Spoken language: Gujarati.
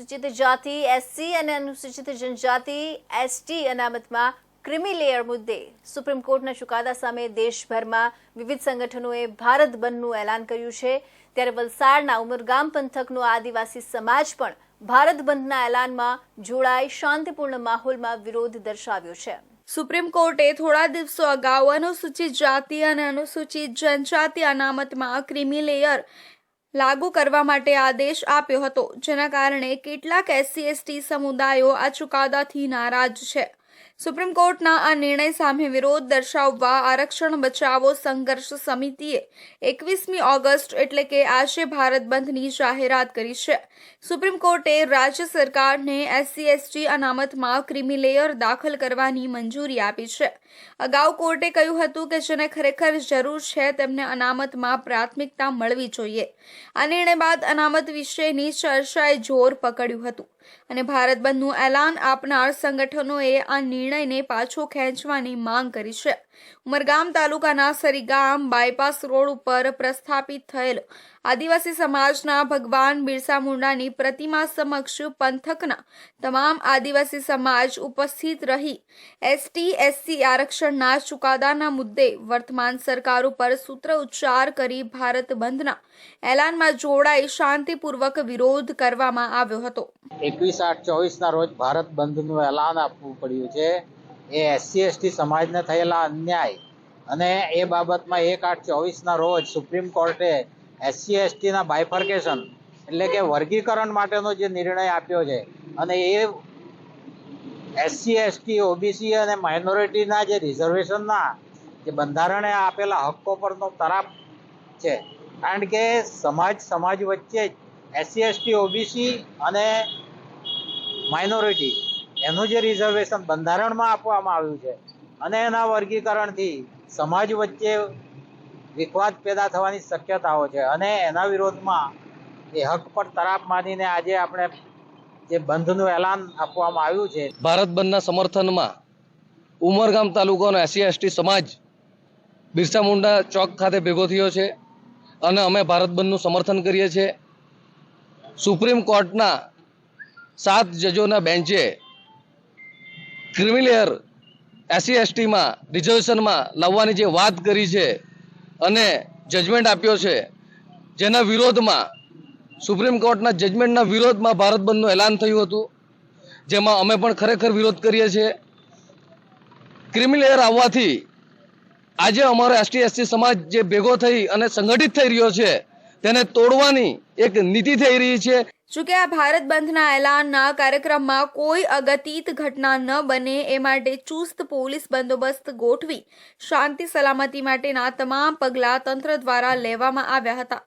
અનુસૂચિત જાતિ એસસી અને અનુસૂચિત જનજાતિ એસટી અનામતમાં ક્રિમી લેયર મુદ્દે સુપ્રીમ કોર્ટના ચુકાદા સામે દેશભરમાં વિવિધ સંગઠનોએ ભારત બંધનું એલાન કર્યું છે. ત્યારે વલસાડના ઉમરગામ પંથકનો આદિવાસી સમાજ પણ ભારત બંધના એલાનમાં જોડાઈ શાંતિપૂર્ણ માહોલમાં વિરોધ દર્શાવ્યો છે. સુપ્રીમ કોર્ટે થોડા દિવસો અગાઉ અનુસૂચિત જાતિ અને અનુસૂચિત જનજાતિ અનામતમાં ક્રિમી લેયર લાગુ કરવા માટે આદેશ આપ્યો હતો. જેના કારણે કેટલાક એસસી એસટી સમુદાયો આ ચુકાદાથી નારાજ છે. સુપ્રીમ કોર્ટના આ નિર્ણય સામે વિરોધ દર્શાવવા આરક્ષણ બચાવો સંઘર્ષ સમિતિએ એકવીસમી ઓગસ્ટ એટલે કે આજે ભારત બંધની જાહેરાત કરી છે. સુપ્રીમ કોર્ટે રાજ્ય સરકારને એસસી એસટી અનામતમાં ક્રિમી લેયર દાખલ કરવાની મંજૂરી આપી છે. અગાઉ કોર્ટે કહ્યું હતું કે જેને ખરેખર જરૂર છે તેમને અનામતમાં પ્રાથમિકતા મળવી જોઈએ. આ નિર્ણય બાદ અનામત વિશેની ચર્ચાએ જોર પકડ્યું હતું અને ભારત બંધનું એલાન આપનાર સંગઠનોએ આ નિર્ણયને પાછો ખેંચવાની માંગ કરી છે. ઉમરગામ તાલુકાના સરીગામ બાયપાસ રોડ ઉપર પ્રસ્થાપિત થયેલ આદિવાસી સમાજના ભગવાન બિરસા મુંડાની પ્રતિમા સમક્ષ પંથકના તમામ આદિવાસી સમાજ ઉપસ્થિત રહી. એસટી, એસસી આરક્ષણના ચુકાદાના મુદ્દે વર્તમાન સરકાર ઉપર સૂત્ર ઉચ્ચાર કરી ભારત બંધના એલાનમાં જોડાઈ શાંતિપૂર્વક વિરોધ કરવામાં આવ્યો હતો. એકવીસ આઠ ચોવીસના રોજ ભારત બંધનું એલાન આપવું પડ્યું છે. એ એસસી, એસટી સમાજને થયેલા અન્યાય અને એ બાબતમાં એક આઠ ચોવીસના રોજ સુપ્રીમ કોર્ટે એસસી એસટીના બાયફર્કેશન એટલે કે વર્ગીકરણ માટેનો જે નિર્ણય આપ્યો છે અને એ એસસી એસટી ઓબીસી અને માઇનોરિટીના જે રિઝર્વેશનના જે બંધારણે આપેલા હક્કો પરનો તરાપ છે. કારણ કે સમાજ સમાજ વચ્ચે જ એસસી એસટી ઓબીસી અને માઇનોરિટી એનું જે રિઝર્વેશન બંધારણમાં આપવામાં આવ્યું છે અને એના વર્ગીકરણથી સમાજ વચ્ચે વિખવાદ પેદા થવાની શક્યતાઓ છે. અને એના વિરોધમાં એ હક પર તરાપ માનીને આજે આપણે જે બંધનું એલાન આપવામાં આવ્યું છે. ભારત બંધના સમર્થનમાં ઉમરગામ તાલુકાનો એસસી એસટી સમાજ બિરસા મુંડા ચોક ખાતે ભેગો થયો છે અને અમે ભારત બંધનું સમર્થન કરીએ છીએ. સુપ્રીમ કોર્ટના સાત જજોના બેન્ચે ક્રિમિલેયર એસસી એસટીમાં રિઝર્વેશનમાં લાવવાની જે વાત કરી છે અને જજમેન્ટ આપ્યો છે. જેના વિરોધમાં સુપ્રીમ કોર્ટના જજમેન્ટના વિરોધમાં ભારત બંધનું એલાન થયું હતું. જેમાં અમે પણ ખરેખર વિરોધ કરીએ છીએ. ક્રિમિલેયર આવવાથી આજે અમારો એસટી એસટી સમાજ જે ભેગો થઈ અને સંગઠિત થઈ રહ્યો છે, તેને તોડવાની એક નીતિ થઈ રહી છે. જોકે આ ભારત બંધના એલાનના કાર્યક્રમમાં કોઈ અગતિત ઘટના ન બને એ માટે ચુસ્ત પોલીસ બંદોબસ્ત ગોઠવી શાંતિ સલામતી માટેના તમામ પગલાં તંત્ર દ્વારા લેવામાં આવ્યા હતા.